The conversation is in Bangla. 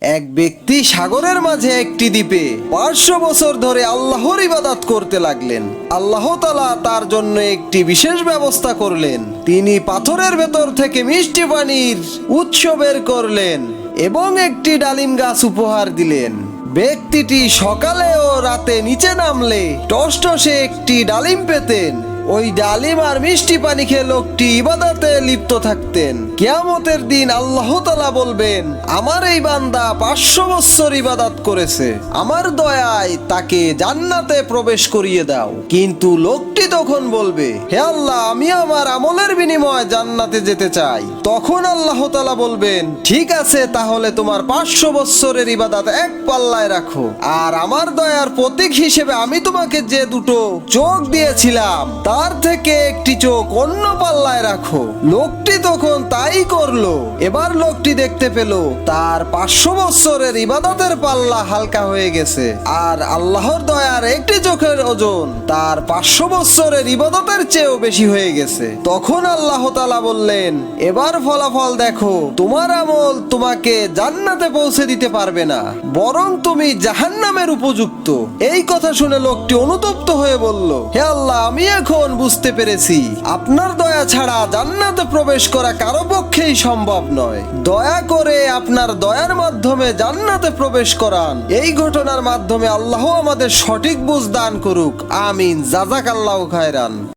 এক ব্যক্তি সাগরের মাঝে একটি দ্বীপে পাঁচশো বছর ধরে আল্লাহর ইবাদাত করতে লাগলেন। আল্লাহ তালা তার জন্য একটি বিশেষ ব্যবস্থা করলেন। তিনি পাথরের ভেতর থেকে মিষ্টি পানির উৎস বের করলেন এবং একটি ডালিম গাছ উপহার দিলেন। ব্যক্তিটি সকালে ও রাতে নিচে নামলে টসটসে একটি ডালিম পেতেন। ওই ডালিম আর মিষ্টি পানি খেয়ে লোকটি ইবাদতে লিপ্ত থাকতেন। কেয়ামতের দিন আল্লাহ তালা বলবেন, আমার এই বান্দা পাঁচশো বৎসর ইবাদত করেছে। আমার দয়ায় তাকে জান্নাতে প্রবেশ করিয়ে দাও। কিন্তু লোকটি তখন বলবে, হে আল্লাহ, আমি আমার আমলের বিনিময়ে জান্নাতে যেতে চাই। তখন আল্লাহ তালা বলবেন, ঠিক আছে, তাহলে তোমার পাঁচশো বৎসরের ইবাদাত এক পাল্লায় রাখো। আর আমার দয়ার প্রতীক হিসেবে আমি তোমাকে যে দুটো চোখ দিয়েছিলাম তার থেকে একটি চোখ অন্য পাল্লায় রাখো। লোকটি তখন তাই করল। এবার লোকটি দেখতে পেল, তার পাঁচশো বৎসরের ইবাদতের পাল্লা হালকা হয়ে গেছে। আর আল্লাহর দয়ার একটি চোখের ওজন তার পাঁচশো বৎসরের ইবাদতের চেয়েও বেশি হয়ে গেছে। তখন আল্লাহ তালা বললেন, এবার ফলাফল দেখো। তোমার আমল তোমাকে জান্নাতে পৌঁছে দিতে পারবে না। বরং তুমি জাহান্নামের উপযুক্ত। এই কথা শুনে লোকটি অনুতপ্ত হয়ে বলল, হে আল্লাহ, আমি এখন বুঝতে পেরেছি, আপনার দয়া ছাড়া জান্নাতে প্রবেশ করা কারও পক্ষেই সম্ভব নয়। দয়া করে আপনার দয়ার মাধ্যমে জান্নাতে প্রবেশ করান। এই ঘটনার মাধ্যমে আল্লাহ আমাদের সঠিক বুঝ দান করুক। আমিন। জাজাক আল্লাহ খায়রান।